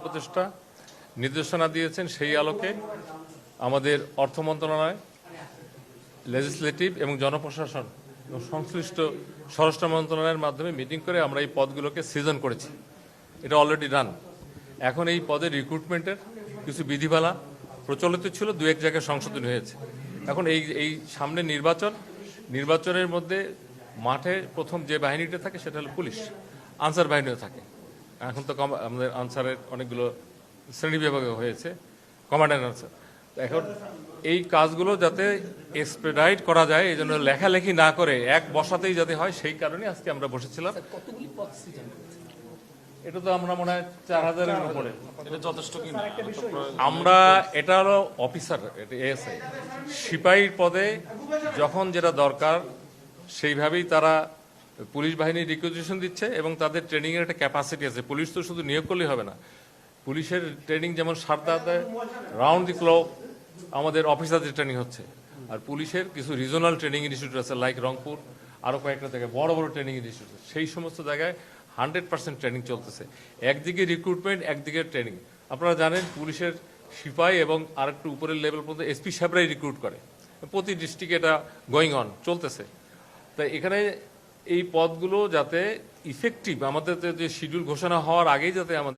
উপদেষ্টা নির্দেশনা দিয়েছেন সেই আলোকে আমাদের অর্থ মন্ত্রণালয় লেজিসলেটিভ এবং জনপ্রশাসন সংশ্লিষ্ট স্বরাষ্ট্র মন্ত্রণালয়ের মাধ্যমে মিটিং করে আমরা এই পদগুলোকে সৃজন করেছি। এটা অলরেডি রান এখন এই পদের রিক্রুটমেন্টের কিছু বিধিমালা প্রচলিত ছিল, দু এক জায়গায় সংশোধন হয়েছে। এখন এই এই সামনে নির্বাচন, নির্বাচনের মধ্যে মাঠে প্রথম যে বাহিনীটা থাকে সেটা হলো পুলিশ, আনসার বাহিনীও থাকে। এখন তো কম- আমাদের আনসারের অনেকগুলো শ্রেণি বিভাগে হয়েছে কমান্ডার আনসার। তো এখন এই কাজগুলো যাতে এক্সপেডাইট করা যায় এই জন্য লেখালেখি না করে এক বসাতেই যাতে হয় সেই কারণে আজকে আমরা বসেছিলাম? এটা তো আমরা মনে হয় চার হাজারের উপরে। এটা যথেষ্ট কি আমরা এটা হলো অফিসার এএসআই সিপাহীর পদে যখন যেটা দরকার সেইভাবেই তারা পুলিশ বাহিনী রিকুইজিশন দিচ্ছে এবং তাদের ট্রেনিং এর একটা ক্যাপাসিটি আছে। পুলিশ তো শুধু নিয়োগ করলেই হবে না। পুলিশের ট্রেনিং যেমন সারদাতে রাউন্ড দি ক্লক আমাদের অফিসারদের ট্রেনিং হচ্ছে। আর পুলিশের কিছু রিজনাল ট্রেনিং ইনস্টিটিউট আছে লাইক রংপুর আরও কয়েকটা জায়গায় বড় বড় ট্রেনিং ইনস্টিটিউট আছে। সেই সমস্ত জায়গায় হান্ড্রেড পার্সেন্ট ট্রেনিং চলতেছে। একদিকে রিক্রুটমেন্ট একদিকে ট্রেনিং আপনারা জানেন পুলিশের সিপাহী এবং আরেকটু উপরের লেভেল পর্যন্ত এসপি সাহেবরাই রিক্রুট করে। প্রতি ডিস্ট্রিক্টে এটা গোয়িং অন চলতেছে। তাই এখানে এই পদগুলো যাতে ইফেক্টিভ আমাদের যে শিডিউল ঘোষণা হওয়ার আগেই যাতে আমাদের